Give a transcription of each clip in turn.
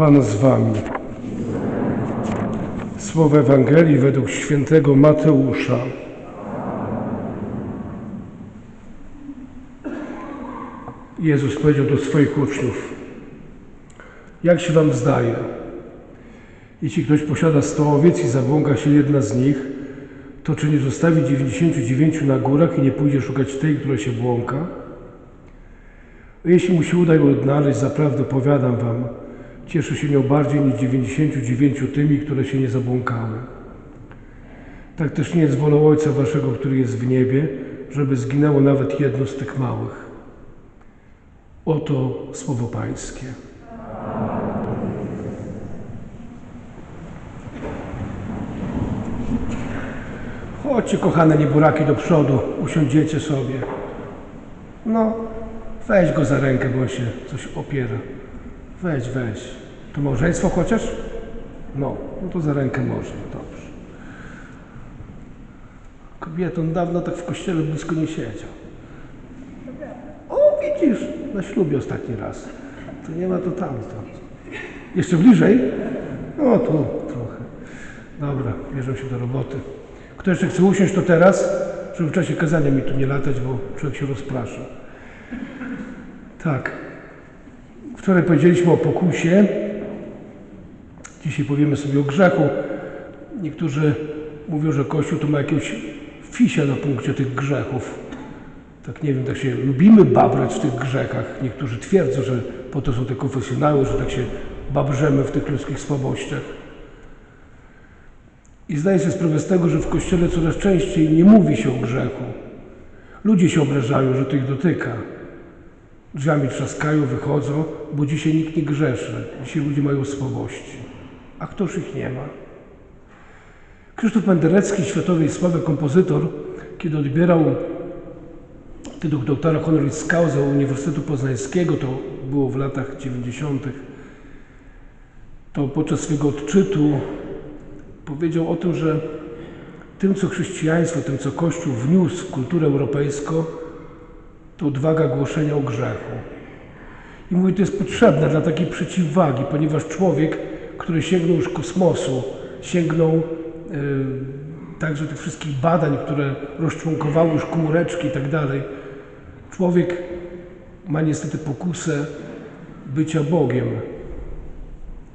Pan z wami. Słowo Ewangelii według świętego Mateusza. Jezus powiedział do swoich uczniów: Jak się wam zdaje? Jeśli ktoś posiada sto owiec i zabłąka się jedna z nich, to czy nie zostawi 99 na górach i nie pójdzie szukać tej, która się błąka? Jeśli mu się uda ją odnaleźć, zaprawdę powiadam wam, cieszy się nią bardziej niż 99 tymi, które się nie zabłąkały. Tak też nie jest wolą Ojca Waszego, który jest w niebie, żeby zginęło nawet jedno z tych małych. Oto słowo Pańskie. Chodźcie, kochane nieburaki, do przodu, usiądziecie sobie. No, weź go za rękę, bo się coś opiera. Weź, weź. To małżeństwo chociaż? No, no to za rękę można, dobrze. Kobietą dawno tak w kościele blisko nie siedział. O, widzisz, na ślubie ostatni raz. To nie ma to tamto. Jeszcze bliżej? No, tu trochę. Dobra, bierzemy się do roboty. Kto jeszcze chce usiąść, to teraz, żeby w czasie kazania mi tu nie latać, bo człowiek się rozprasza. Tak. Wczoraj powiedzieliśmy o pokusie. Dzisiaj powiemy sobie o grzechu. Niektórzy mówią, że Kościół to ma jakiegoś fisia na punkcie tych grzechów. Tak nie wiem, tak się lubimy babrać w tych grzechach. Niektórzy twierdzą, że po to są te konfesjonały, że tak się babrzemy w tych ludzkich słabościach. I zdaję sobie sprawę z tego, że w Kościele coraz częściej nie mówi się o grzechu. Ludzie się obrażają, że to ich dotyka. Drzwiami trzaskają, wychodzą, bo dzisiaj nikt nie grzeszy. Dzisiaj ludzie mają słabości. A któż ich nie ma? Krzysztof Penderecki, światowej sławy kompozytor, kiedy odbierał tytuł doktora honoris causa Uniwersytetu Poznańskiego, to było w latach 90., to podczas swojego odczytu powiedział o tym, że tym, co chrześcijaństwo, tym, co Kościół wniósł w kulturę europejską, to odwaga głoszenia o grzechu. I mówi, to jest potrzebne dla takiej przeciwwagi, ponieważ człowiek, który sięgnął już kosmosu, sięgnął yy, także tych wszystkich badań, które rozczłonkowały już komóreczki i tak dalej, człowiek ma niestety pokusę bycia Bogiem.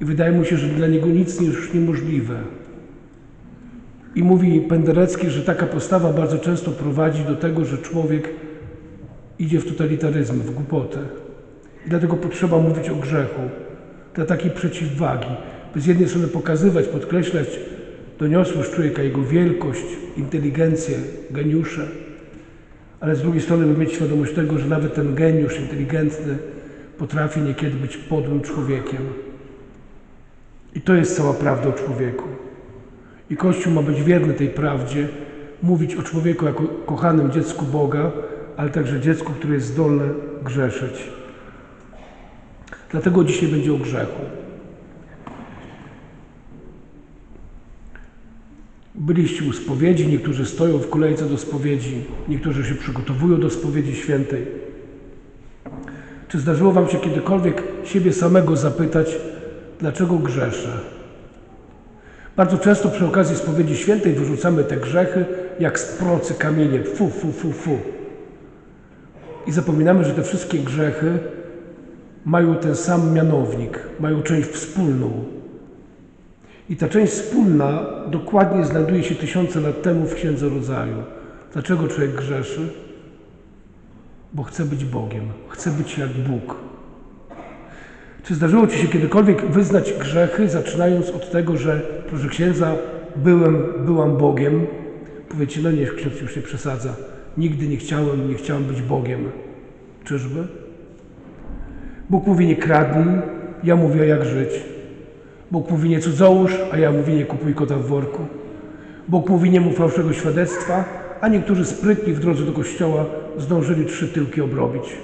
I wydaje mu się, że dla niego nic nie jest już niemożliwe. I mówi Penderecki, że taka postawa bardzo często prowadzi do tego, że człowiek idzie w totalitaryzm, w głupotę. I dlatego potrzeba mówić o grzechu, dla takiej przeciwwagi, by z jednej strony pokazywać, podkreślać doniosłość człowieka, jego wielkość, inteligencję, geniusze, ale z drugiej strony by mieć świadomość tego, że nawet ten geniusz inteligentny potrafi niekiedy być podłym człowiekiem. I to jest cała prawda o człowieku. I Kościół ma być wierny tej prawdzie, mówić o człowieku jako kochanym dziecku Boga, ale także dziecku, które jest zdolne grzeszyć. Dlatego dzisiaj będzie o grzechu. Byliście u spowiedzi, niektórzy stoją w kolejce do spowiedzi, niektórzy się przygotowują do spowiedzi świętej. Czy zdarzyło Wam się kiedykolwiek siebie samego zapytać, dlaczego grzeszę? Bardzo często przy okazji spowiedzi świętej wyrzucamy te grzechy jak z procy kamienie. Fu, fu, fu, fu. I zapominamy, że te wszystkie grzechy mają ten sam mianownik, mają część wspólną. I ta część wspólna dokładnie znajduje się tysiące lat temu w Księdze Rodzaju. Dlaczego człowiek grzeszy? Bo chce być Bogiem, chce być jak Bóg. Czy zdarzyło Ci się kiedykolwiek wyznać grzechy, zaczynając od tego, że proszę księdza, byłem, byłam Bogiem? Powiecie, no nie, ksiądz już nie przesadza. Nigdy nie chciałem, nie chciałem być Bogiem. Czyżby? Bóg mówi nie kradnij, ja mówię jak żyć. Bóg mówi nie cudzołóż, a ja mówię nie kupuj kota w worku. Bóg mówi nie mów fałszywego świadectwa, a niektórzy sprytni w drodze do kościoła zdążyli trzy tyłki obrobić.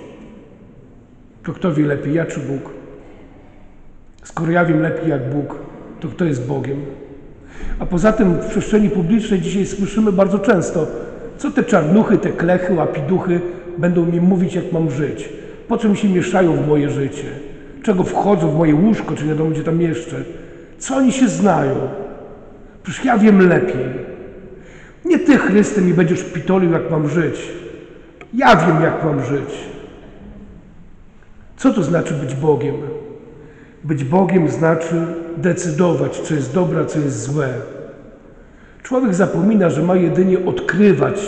To kto wie lepiej, ja czy Bóg? Skoro ja wiem lepiej jak Bóg, to kto jest Bogiem? A poza tym w przestrzeni publicznej dzisiaj słyszymy bardzo często, co te czarnuchy, te klechy, łapiduchy będą mi mówić, jak mam żyć. Po czym się mieszają w moje życie? Czego wchodzą w moje łóżko, czy nie wiadomo gdzie tam jeszcze? Co oni się znają? Przecież ja wiem lepiej. Nie ty, Chryste, mi będziesz pitolił, jak mam żyć. Ja wiem, jak mam żyć. Co to znaczy być Bogiem? Być Bogiem znaczy decydować, co jest dobre, co jest złe. Człowiek zapomina, że ma jedynie odkrywać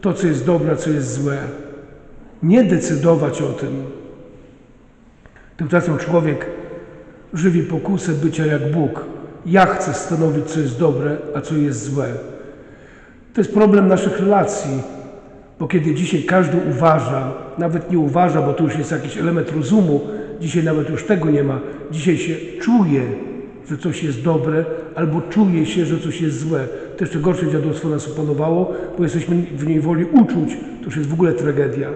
to, co jest dobre, co jest złe. Nie decydować o tym. Tymczasem człowiek żywi pokusę bycia jak Bóg. Ja chcę stanowić, co jest dobre, a co jest złe. To jest problem naszych relacji, bo kiedy dzisiaj każdy uważa, nawet nie uważa, bo to już jest jakiś element rozumu, dzisiaj nawet już tego nie ma, dzisiaj się czuje, że coś jest dobre, albo czuje się, że coś jest złe. To jeszcze gorsze dziadostwo nas opanowało, bo jesteśmy w niej woli uczuć, to już jest w ogóle tragedia.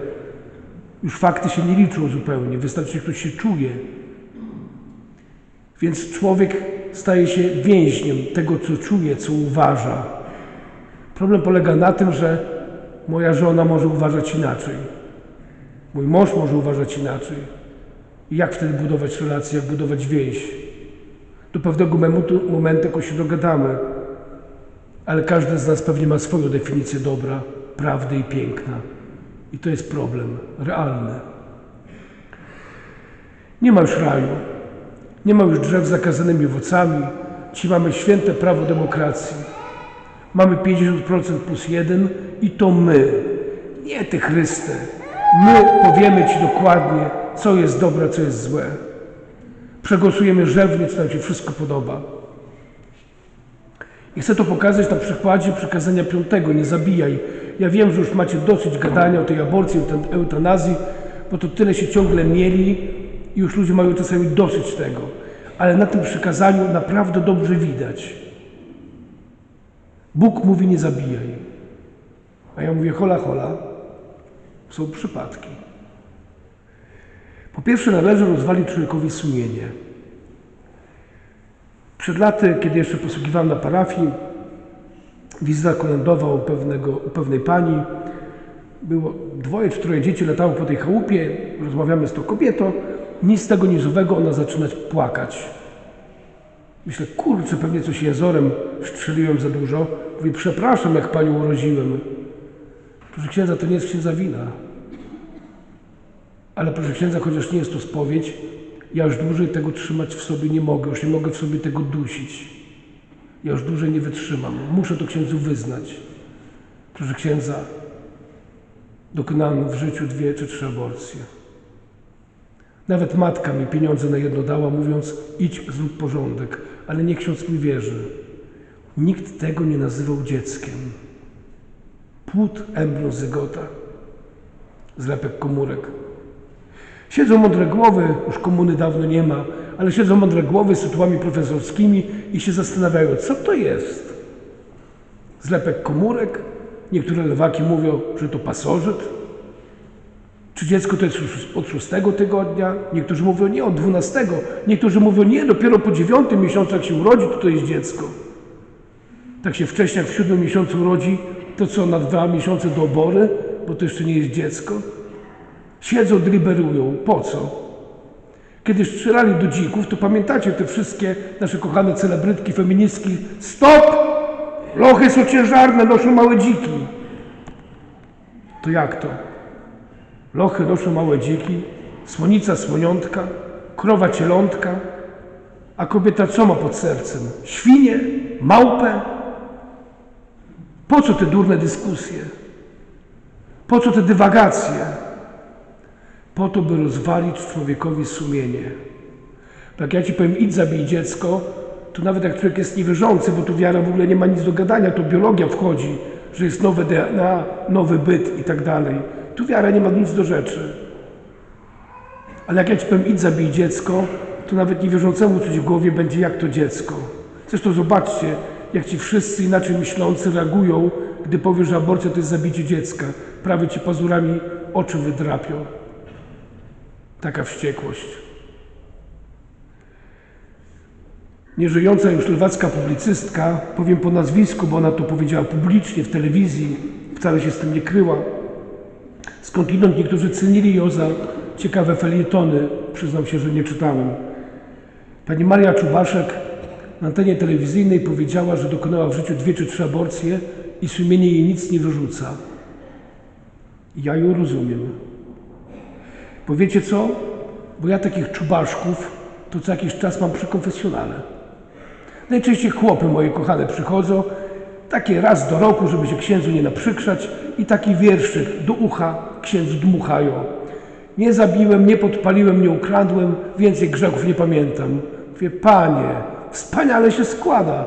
Już fakty się nie liczą zupełnie, wystarczy, że ktoś się czuje. Więc człowiek staje się więźniem tego, co czuje, co uważa. Problem polega na tym, że moja żona może uważać inaczej. Mój mąż może uważać inaczej. I jak wtedy budować relacje, jak budować więź? Do pewnego momentu, momentu się dogadamy, ale każdy z nas pewnie ma swoją definicję dobra, prawdy i piękna. I to jest problem realny. Nie ma już raju, nie ma już drzew z zakazanymi owocami. Ci mamy święte prawo demokracji. Mamy 50% plus jeden i to my, nie ty Chryste. My powiemy Ci dokładnie, co jest dobre, co jest złe. Przegłosujemy rzewnie, co nam się wszystko podoba. I chcę to pokazać na przykładzie przykazania piątego, nie zabijaj. Ja wiem, że już macie dosyć gadania o tej aborcji, o eutanazji, bo to tyle się ciągle mieli i już ludzie mają czasami dosyć tego. Ale na tym przykazaniu naprawdę dobrze widać. Bóg mówi nie zabijaj. A ja mówię hola hola. Są przypadki. Po pierwsze należy rozwalić człowiekowi sumienie. Przed laty, kiedy jeszcze posługiwałem na parafii, wizyta kolendowa u, pewnego, u pewnej pani. Było dwoje czy troje dzieci latało po tej chałupie, rozmawiamy z tą kobietą, nic z tego nizowego, ona zaczyna płakać. Myślę, kurczę, pewnie coś jezorem strzeliłem za dużo. Mówię, przepraszam, jak panią urodziłem. Proszę księdza, to nie jest księdza wina. Ale proszę księdza, chociaż nie jest to spowiedź, ja już dłużej tego trzymać w sobie nie mogę, już nie mogę w sobie tego dusić. Ja już dłużej nie wytrzymam. Muszę to księdzu wyznać. Proszę księdza, dokonałem w życiu dwie czy trzy aborcje. Nawet matka mi pieniądze na jedno dała, mówiąc idź, zrób porządek. Ale nie ksiądz mi wierzy. Nikt tego nie nazywał dzieckiem. Płód, embrion, zygota, zlepek komórek. Siedzą mądre głowy, już komuny dawno nie ma, ale siedzą mądre głowy z tytułami profesorskimi i się zastanawiają, co to jest. Zlepek komórek? Niektóre lewaki mówią, że to pasożyt. Czy dziecko to jest już od szóstego tygodnia? Niektórzy mówią nie, od dwunastego. Niektórzy mówią nie, dopiero po dziewiątym miesiącu, jak się urodzi, to to jest dziecko. Tak się wcześniej, jak w siódmym miesiącu urodzi, to co, na dwa miesiące do obory, bo to jeszcze nie jest dziecko? Siedzą, deliberują. Po co? Kiedy strzelali do dzików, to pamiętacie te wszystkie nasze kochane celebrytki feministki. Stop! Lochy są ciężarne, noszą małe dziki. To jak to? Lochy noszą małe dziki, słonica słoniątka, krowa cielątka, a kobieta co ma pod sercem? Świnie? Małpę? Po co te durne dyskusje? Po co te dywagacje? Po to, by rozwalić człowiekowi sumienie. Jak ja ci powiem, idź zabij dziecko, to nawet jak człowiek jest niewierzący, bo tu wiara w ogóle nie ma nic do gadania, to biologia wchodzi, że jest nowe DNA, nowy byt i tak dalej. Tu wiara nie ma nic do rzeczy. Ale jak ja ci powiem, idź zabij dziecko, to nawet niewierzącemu coś w głowie będzie jak to dziecko. Zresztą zobaczcie, jak ci wszyscy inaczej myślący reagują, gdy powiesz, że aborcja to jest zabicie dziecka. Prawie ci pazurami oczy wydrapią. Taka wściekłość. Nieżyjąca już lewacka publicystka, powiem po nazwisku, bo ona to powiedziała publicznie w telewizji, wcale się z tym nie kryła. Skądinąd niektórzy cenili ją za ciekawe felietony, przyznam się, że nie czytałem. Pani Maria Czubaszek na antenie telewizyjnej powiedziała, że dokonała w życiu dwie czy trzy aborcje i sumienie jej nic nie wyrzuca. Ja ją rozumiem. Bo wiecie co? Bo ja takich czubaszków to co jakiś czas mam przy konfesjonale. Najczęściej chłopy moje kochane przychodzą, takie raz do roku, żeby się księdzu nie naprzykrzać i taki wierszyk do ucha księdzu dmuchają. Nie zabiłem, nie podpaliłem, nie ukradłem, więcej grzechów nie pamiętam. Mówię, panie, wspaniale się składa.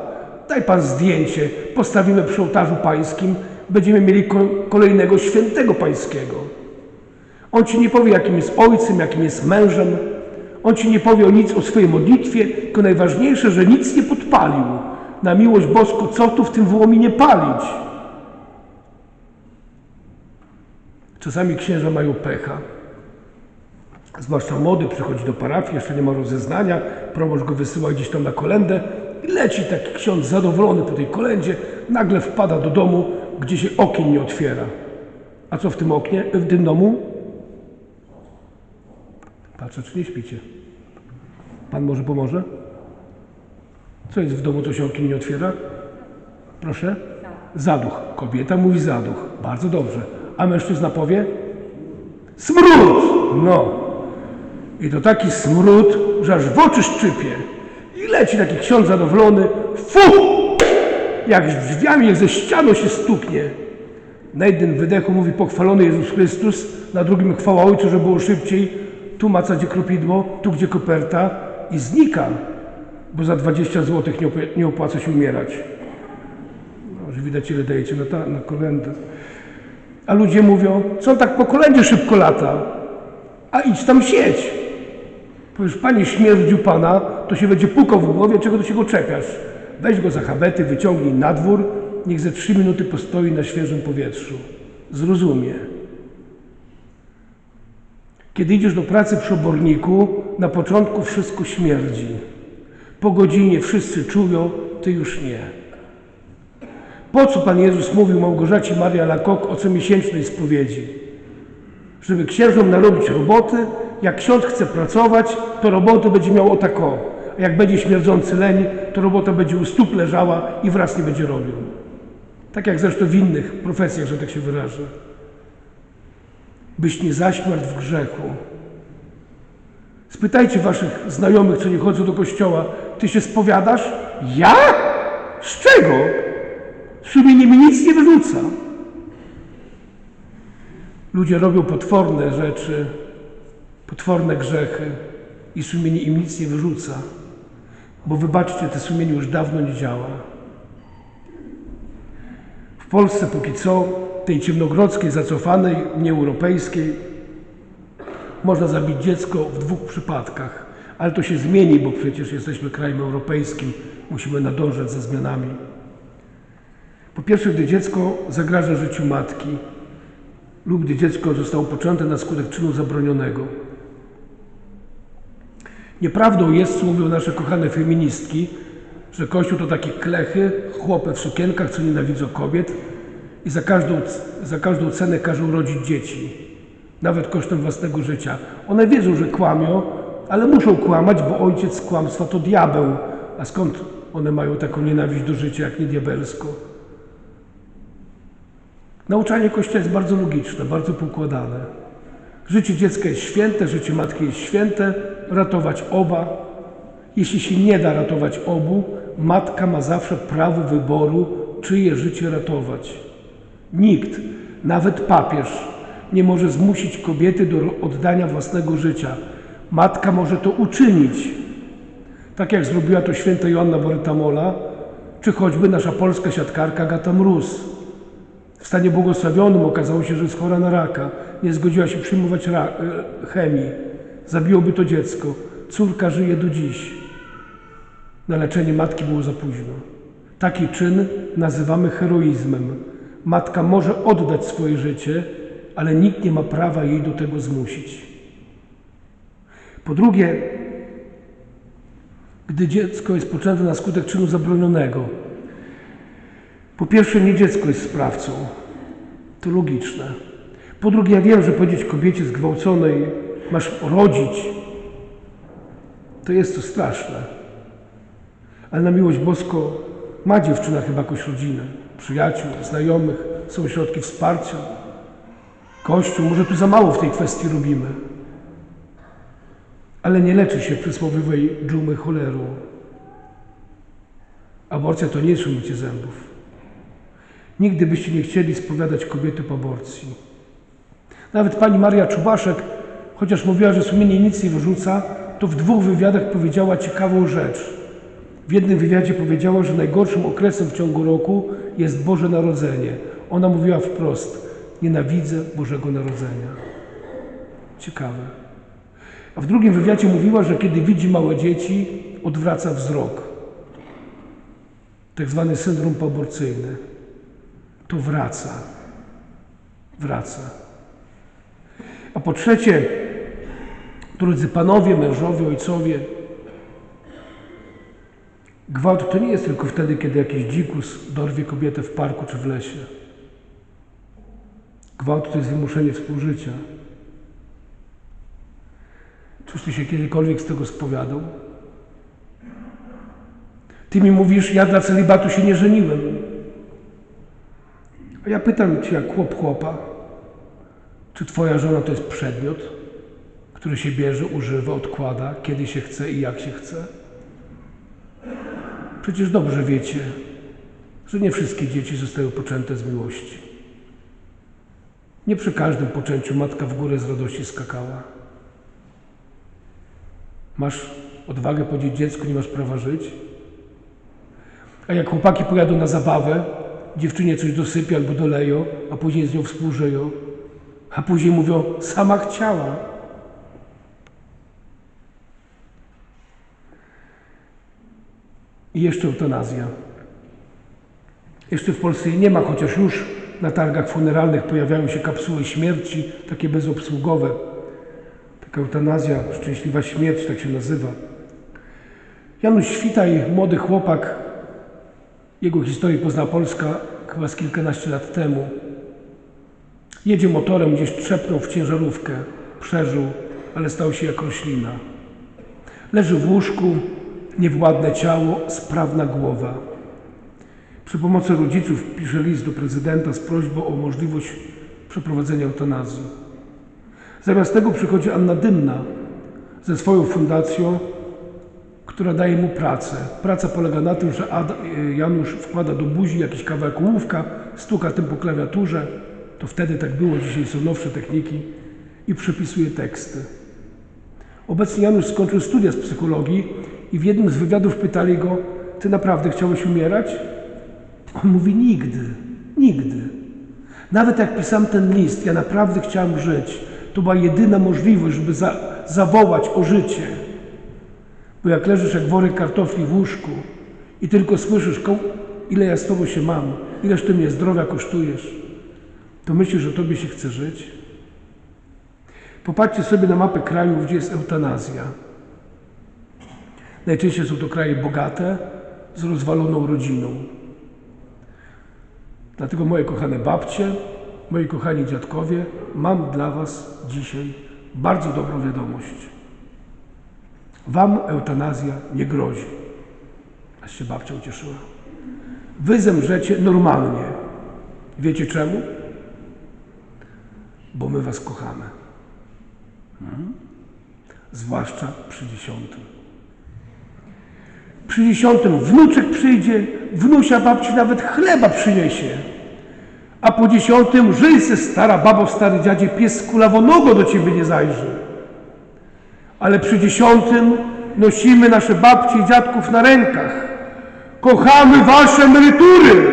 Daj pan zdjęcie, postawimy przy ołtarzu pańskim, będziemy mieli ko- kolejnego świętego pańskiego. On ci nie powie, jakim jest ojcem, jakim jest mężem. On ci nie powie o nic o swojej modlitwie, tylko najważniejsze, że nic nie podpalił. Na miłość boską, co tu w tym wołominie palić? Czasami księża mają pecha. Zwłaszcza młody przychodzi do parafii, jeszcze nie ma rozeznania, proboszcz go wysyła gdzieś tam na kolendę i leci taki ksiądz zadowolony po tej kolędzie, nagle wpada do domu, gdzie się okien nie otwiera. A co w tym oknie, w tym domu? Patrzę, czy nie śpicie. Pan może pomoże? Co jest w domu, co się okien nie otwiera? Proszę? Zaduch. Kobieta mówi zaduch. Bardzo dobrze. A mężczyzna powie? Smród! No. I to taki smród, że aż w oczy szczypie. I leci taki ksiądz zadowolony. Fu! Jak drzwiami, jak ze ścianą się stuknie. Na jednym wydechu mówi pochwalony Jezus Chrystus, na drugim chwała Ojcu, że było szybciej. Tu maca gdzie kropidło, tu gdzie koperta i znika, bo za 20 zł nie, op- nie opłaca się umierać. No, że widać ile dajecie na, ta, na kolędę. A ludzie mówią, co tak po kolędzie szybko lata? A idź tam sieć. Powiesz, panie śmierdziu pana, to się będzie pukał w głowie, czego do się go czepiasz? Weź go za habety, wyciągnij na dwór, niech ze trzy minuty postoi na świeżym powietrzu. Zrozumie. Kiedy idziesz do pracy przy oborniku, na początku wszystko śmierdzi. Po godzinie wszyscy czują, ty już nie. Po co Pan Jezus mówił Małgorzacie Maria Lakok o comiesięcznej spowiedzi? Żeby księżom narobić roboty, jak ksiądz chce pracować, to roboty będzie miał o tak o. A jak będzie śmierdzący leń, to robota będzie u stóp leżała i wraz nie będzie robił. Tak jak zresztą w innych profesjach, że tak się wyrażę. Byś nie zaśmiał w grzechu. Spytajcie waszych znajomych, co nie chodzą do kościoła, ty się spowiadasz? Ja? Z czego? Sumienie mi nic nie wyrzuca. Ludzie robią potworne rzeczy, potworne grzechy i sumienie im nic nie wyrzuca. Bo wybaczcie, te sumienie już dawno nie działa. W Polsce póki co, tej ciemnogrodzkiej, zacofanej, nieeuropejskiej, można zabić dziecko w dwóch przypadkach. Ale to się zmieni, bo przecież jesteśmy krajem europejskim, musimy nadążać za zmianami. Po pierwsze, gdy dziecko zagraża życiu matki lub gdy dziecko zostało poczęte na skutek czynu zabronionego. Nieprawdą jest, co mówią nasze kochane feministki, że Kościół to takie klechy, chłopy w sukienkach, co nienawidzą kobiet i za każdą, za każdą cenę każą rodzić dzieci, nawet kosztem własnego życia. One wiedzą, że kłamią, ale muszą kłamać, bo ojciec kłamstwa to diabeł. A skąd one mają taką nienawiść do życia, jak nie diabelską? Nauczanie Kościoła jest bardzo logiczne, bardzo poukładane. Życie dziecka jest święte, życie matki jest święte, ratować oba. Jeśli się nie da ratować obu, matka ma zawsze prawo wyboru, czyje życie ratować. Nikt, nawet papież, nie może zmusić kobiety do oddania własnego życia. Matka może to uczynić, tak jak zrobiła to święta Joanna Borytamola, czy choćby nasza polska siatkarka Gata Mróz. W stanie błogosławionym okazało się, że jest chora na raka. Nie zgodziła się przyjmować e, chemii. Zabiłoby to dziecko. Córka żyje do dziś. Na leczenie matki było za późno. Taki czyn nazywamy heroizmem. Matka może oddać swoje życie, ale nikt nie ma prawa jej do tego zmusić. Po drugie, gdy dziecko jest poczęte na skutek czynu zabronionego, po pierwsze, nie dziecko jest sprawcą. To logiczne. Po drugie, ja wiem, że powiedzieć kobiecie zgwałconej, masz rodzić, to jest to straszne. Ale na miłość boską ma dziewczyna chyba jakąś rodzinę, przyjaciół, znajomych, są środki wsparcia. Kościół, może tu za mało w tej kwestii robimy. Ale nie leczy się przysłowiowej dżumy cholerą. Aborcja to nie jest umycie zębów. Nigdy byście nie chcieli spowiadać kobiety po aborcji. Nawet pani Maria Czubaszek, chociaż mówiła, że sumienie nic nie wyrzuca, to w dwóch wywiadach powiedziała ciekawą rzecz. W jednym wywiadzie powiedziała, że najgorszym okresem w ciągu roku jest Boże Narodzenie. Ona mówiła wprost: Nienawidzę Bożego Narodzenia. Ciekawe. A w drugim wywiadzie mówiła, że kiedy widzi małe dzieci, odwraca wzrok. Tak zwany syndrom poaborcyjny. To wraca. Wraca. A po trzecie, drodzy panowie, mężowie, ojcowie, gwałt to nie jest tylko wtedy, kiedy jakiś dzikus dorwie kobietę w parku czy w lesie. Gwałt to jest wymuszenie współżycia. Czyż ty się kiedykolwiek z tego spowiadał? Ty mi mówisz, ja dla celibatu się nie żeniłem. A ja pytam cię jak chłop chłopa, czy twoja żona to jest przedmiot, który się bierze, używa, odkłada, kiedy się chce i jak się chce? Przecież dobrze wiecie, że nie wszystkie dzieci zostają poczęte z miłości. Nie przy każdym poczęciu matka w górę z radości skakała. Masz odwagę powiedzieć dziecku, nie masz prawa żyć? A jak chłopaki pojadą na zabawę, dziewczynie coś dosypią albo doleją, a później z nią współżyją, a później mówią, sama chciała. I jeszcze eutanazja. Jeszcze w Polsce jej nie ma, chociaż już na targach funeralnych pojawiają się kapsuły śmierci, takie bezobsługowe. Taka eutanazja, szczęśliwa śmierć, tak się nazywa. Janusz Świtaj, młody chłopak, jego historię pozna Polska chyba z kilkanaście lat temu. Jedzie motorem, gdzieś trzepnął w ciężarówkę, przeżył, ale stał się jak roślina. Leży w łóżku, niewładne ciało, sprawna głowa. Przy pomocy rodziców pisze list do prezydenta z prośbą o możliwość przeprowadzenia eutanazji. Zamiast tego przychodzi Anna Dymna ze swoją fundacją, która daje mu pracę. Praca polega na tym, że Ad, Janusz wkłada do buzi jakiś kawałek ołówka, stuka tym po klawiaturze, to wtedy tak było, dzisiaj są nowsze techniki, i przepisuje teksty. Obecnie Janusz skończył studia z psychologii i w jednym z wywiadów pytali go, ty naprawdę chciałeś umierać? On mówi, nigdy, nigdy. Nawet jak pisałem ten list, ja naprawdę chciałem żyć. To była jedyna możliwość, żeby za, zawołać o życie. Bo jak leżysz jak worek kartofli w łóżku i tylko słyszysz, ile ja z tobą się mam, ileż ty mnie zdrowia kosztujesz, to myślisz, że tobie się chce żyć? Popatrzcie sobie na mapę krajów, gdzie jest eutanazja. Najczęściej są to kraje bogate, z rozwaloną rodziną. Dlatego moje kochane babcie, moi kochani dziadkowie, mam dla Was dzisiaj bardzo dobrą wiadomość. Wam eutanazja nie grozi. Aż się babcia ucieszyła. Wy zemrzecie normalnie. Wiecie czemu? Bo my Was kochamy. Zwłaszcza przy dziesiątym. Przy dziesiątym wnuczek przyjdzie, wnusia babci nawet chleba przyniesie. A po dziesiątym żyj se stara babo, stary dziadzie, pies kulawonogo do ciebie nie zajrzy. Ale przy dziesiątym nosimy nasze babcie i dziadków na rękach. Kochamy wasze emerytury.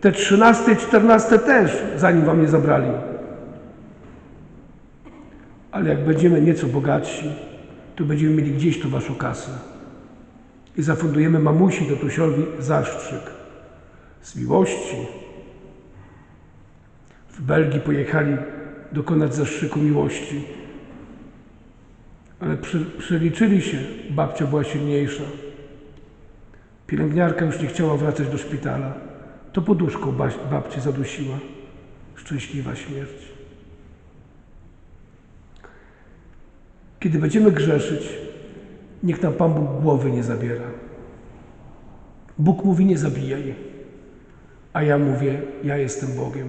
Te trzynaste i czternaste też, zanim wam nie zabrali. Ale jak będziemy nieco bogatsi, to będziemy mieli gdzieś tu waszą kasę. I zafundujemy mamusi tatusiowi zastrzyk. Z miłości. W Belgii pojechali dokonać zastrzyku miłości. Ale przy, przeliczyli się, babcia była silniejsza. Pielęgniarka już nie chciała wracać do szpitala. To poduszką babcię zadusiła. Szczęśliwa śmierć. Kiedy będziemy grzeszyć, niech nam Pan Bóg głowy nie zabiera. Bóg mówi: Nie zabijaj, a ja mówię: Ja jestem Bogiem.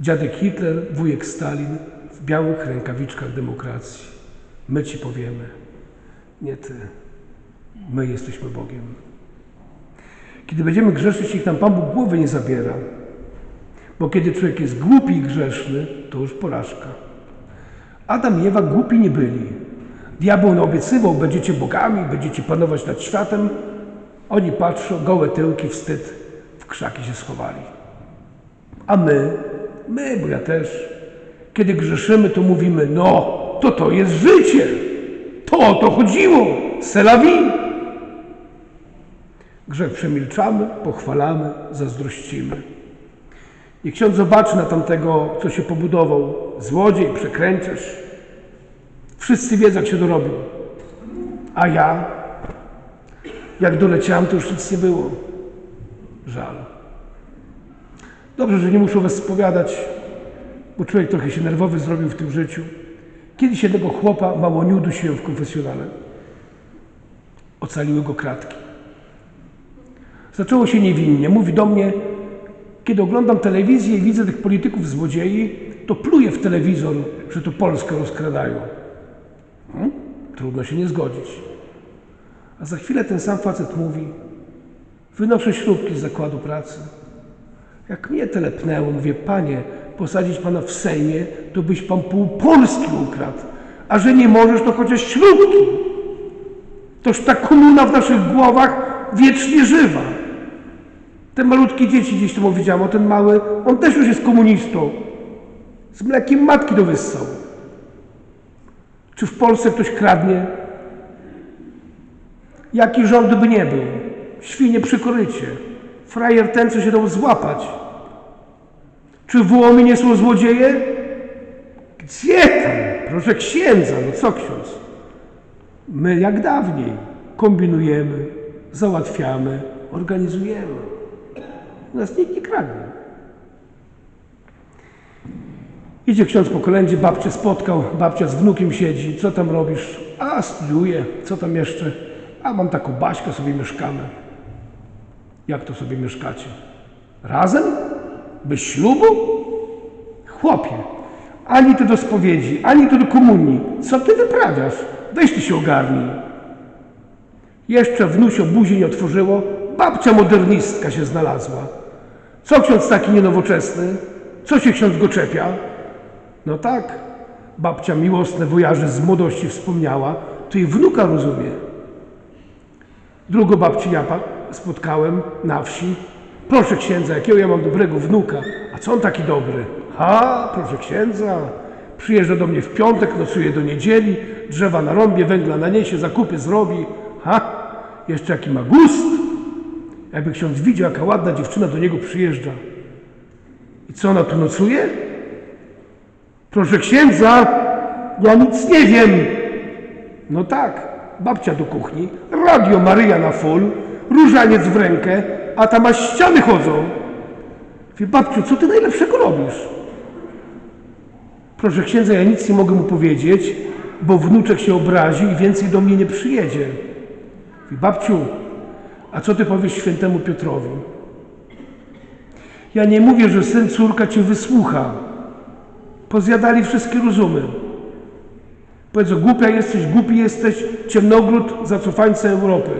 Dziadek Hitler, wujek Stalin w białych rękawiczkach demokracji. My ci powiemy: Nie ty, my jesteśmy Bogiem. Kiedy będziemy grzeszyć, niech nam Pan Bóg głowy nie zabiera. Bo kiedy człowiek jest głupi i grzeszny, to już porażka. Adam i Ewa głupi nie byli. Diabeł naobiecywał, będziecie bogami, będziecie panować nad światem. Oni patrzą, gołe tyłki, wstyd, w krzaki się schowali. A my, my, bo ja też, kiedy grzeszymy, to mówimy, no, to to jest życie. To o to chodziło. Selawi. Grzech przemilczamy, pochwalamy, zazdrościmy. I ksiądz zobaczy na tamtego, co się pobudował. Złodziej, przekręcisz. Wszyscy wiedzą, jak się dorobił. A ja, jak doleciałem, to już nic nie było. Żal. Dobrze, że nie muszę was spowiadać, bo człowiek trochę się nerwowy zrobił w tym życiu. Kiedyś jednego chłopa mało nie udusiłem w konfesjonale. Ocaliły go kratki. Zaczęło się niewinnie. Mówi do mnie, kiedy oglądam telewizję i widzę tych polityków złodziei, to pluję w telewizor, że to Polskę rozkradają. Hmm? Trudno się nie zgodzić. A za chwilę ten sam facet mówi, wynoszę śrubki z zakładu pracy. Jak mnie telepnęło, mówię, panie, posadzić pana w Sejmie, to byś pan pół Polski ukradł. A że nie możesz, to chociaż śrubki. Toż ta komuna w naszych głowach wiecznie żywa. Te malutkie dzieci gdzieś temu widziałem, o ten mały, on też już jest komunistą. Z mlekiem matki do wyssał. Czy w Polsce ktoś kradnie? Jaki rząd by nie był? Świnie przy korycie. Frajer ten, co się dał złapać. Czy w Łomi nie są złodzieje? Gdzie tam? Proszę księdza, no co ksiądz? My jak dawniej kombinujemy, załatwiamy, organizujemy. Nas nikt nie kradnie. Idzie ksiądz po kolędzie, babcię spotkał, babcia z wnukiem siedzi. Co tam robisz? A, studiuję. Co tam jeszcze? A, mam taką Baśkę, sobie mieszkamy. Jak to sobie mieszkacie? Razem? Bez ślubu? Chłopie, ani ty do spowiedzi, ani ty do komunii. Co ty wyprawiasz? Weź ty się ogarnij. Jeszcze wnusio buzi nie otworzyło, babcia modernistka się znalazła. Co ksiądz taki nienowoczesny? Co się ksiądz go czepia? No tak, babcia miłosne wojarzy z młodości wspomniała, to i wnuka rozumie. Drugą babcię ja spotkałem na wsi. Proszę księdza, jakiego ja mam dobrego wnuka. A co on taki dobry? Ha, proszę księdza. Przyjeżdża do mnie w piątek, nocuje do niedzieli, drzewa narąbie, węgla naniesie, zakupy zrobi. Ha, jeszcze jaki ma gust. Jakby ksiądz widział, jaka ładna dziewczyna do niego przyjeżdża. I co ona tu nocuje? Proszę księdza, ja nic nie wiem. No tak, babcia do kuchni, radio Maryja na full, różaniec w rękę, a tam aż ściany chodzą. Wie, babciu, co ty najlepszego robisz? Proszę księdza, ja nic nie mogę mu powiedzieć, bo wnuczek się obrazi i więcej do mnie nie przyjedzie. Mówi, babciu, a co ty powiesz świętemu Piotrowi? Ja nie mówię, że syn córka cię wysłucha. Pozjadali wszystkie rozumy. Powiedzą, głupia jesteś, głupi jesteś, ciemnogród, zacofańca Europy.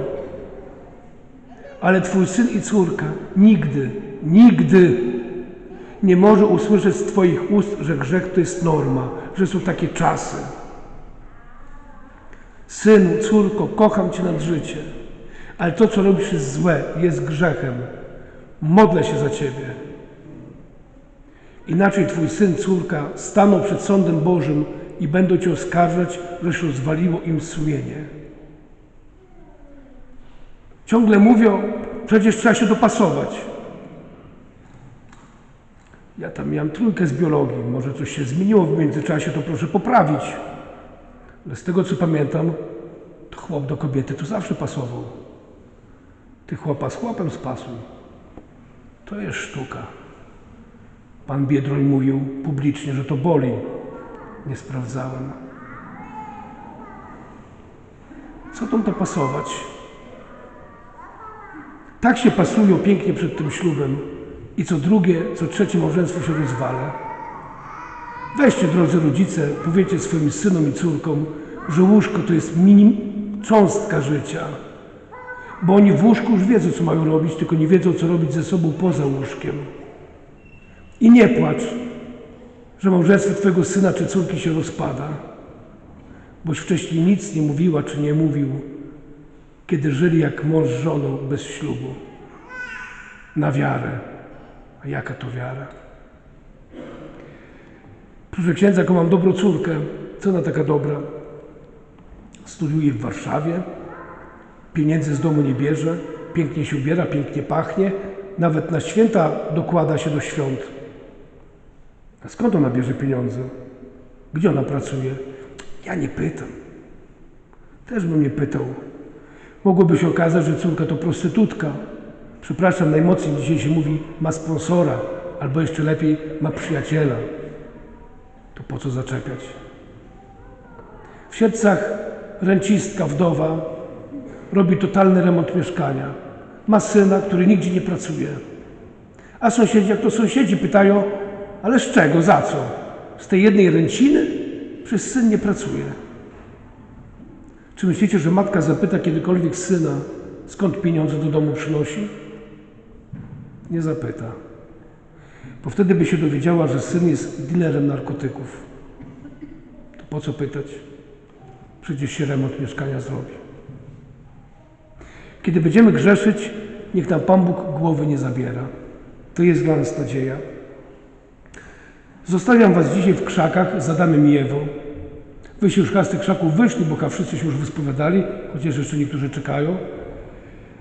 Ale twój syn i córka nigdy, nigdy nie może usłyszeć z twoich ust, że grzech to jest norma, że są takie czasy. Synu, córko, kocham cię nad życie, ale to, co robisz, jest złe, jest grzechem. Modlę się za ciebie. Inaczej twój syn, córka staną przed sądem Bożym i będą cię oskarżać, żeś rozwaliło im sumienie. Ciągle mówią, przecież trzeba się dopasować. Ja tam miałem trójkę z biologii, może coś się zmieniło w międzyczasie, to proszę poprawić. Ale z tego co pamiętam, to chłop do kobiety tu zawsze pasował. Ty chłopa z chłopem spasuj. To jest sztuka. Pan Biedroń mówił publicznie, że to boli. Nie sprawdzałem. Co tam to pasować? Tak się pasują pięknie przed tym ślubem i co drugie, co trzecie małżeństwo się rozwala. Weźcie, drodzy rodzice, powiedzcie swoim synom i córkom, że łóżko to jest minim cząstka życia. Bo oni w łóżku już wiedzą, co mają robić, tylko nie wiedzą, co robić ze sobą poza łóżkiem. I nie płacz, że małżeństwo Twojego syna czy córki się rozpada, boś wcześniej nic nie mówiła czy nie mówił, kiedy żyli jak mąż z żoną bez ślubu. Na wiarę. A jaka to wiara? Proszę księdza, jaką mam dobrą córkę. Co ona taka dobra? Studiuje w Warszawie, pieniędzy z domu nie bierze, pięknie się ubiera, pięknie pachnie, nawet na święta dokłada się do świąt. A skąd ona bierze pieniądze? Gdzie ona pracuje? Ja nie pytam. Też bym nie pytał. Mogłoby się okazać, że córka to prostytutka. Przepraszam, najmocniej dzisiaj się mówi, ma sponsora, albo jeszcze lepiej, ma przyjaciela. To po co zaczepiać? W Siedcach rencistka, wdowa, robi totalny remont mieszkania. Ma syna, który nigdzie nie pracuje. A sąsiedzi, jak to sąsiedzi pytają, ale z czego, za co? Z tej jednej ręciny? Przecież syn nie pracuje. Czy myślicie, że matka zapyta kiedykolwiek syna, skąd pieniądze do domu przynosi? Nie zapyta. Bo wtedy by się dowiedziała, że syn jest dealerem narkotyków. To po co pytać? Przecież się remont mieszkania zrobi. Kiedy będziemy grzeszyć, niech nam Pan Bóg głowy nie zabiera. To jest dla nas nadzieja. Zostawiam Was dzisiaj w krzakach z Adamem i Ewą. Wyście już chyba z tych krzaków wyszli, bo wszyscy się już wyspowiadali, chociaż jeszcze niektórzy czekają.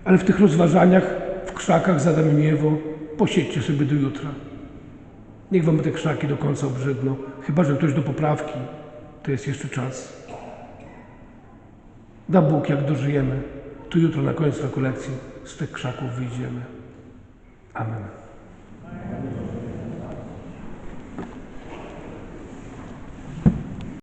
Ale w tych rozważaniach, w krzakach z Adamem i Ewą, posiedźcie sobie do jutra. Niech Wam te krzaki do końca obrzydną. Chyba, że ktoś do poprawki, to jest jeszcze czas. Da Bóg, jak dożyjemy, to jutro na końcu rekolekcji z tych krzaków wyjdziemy. Amen.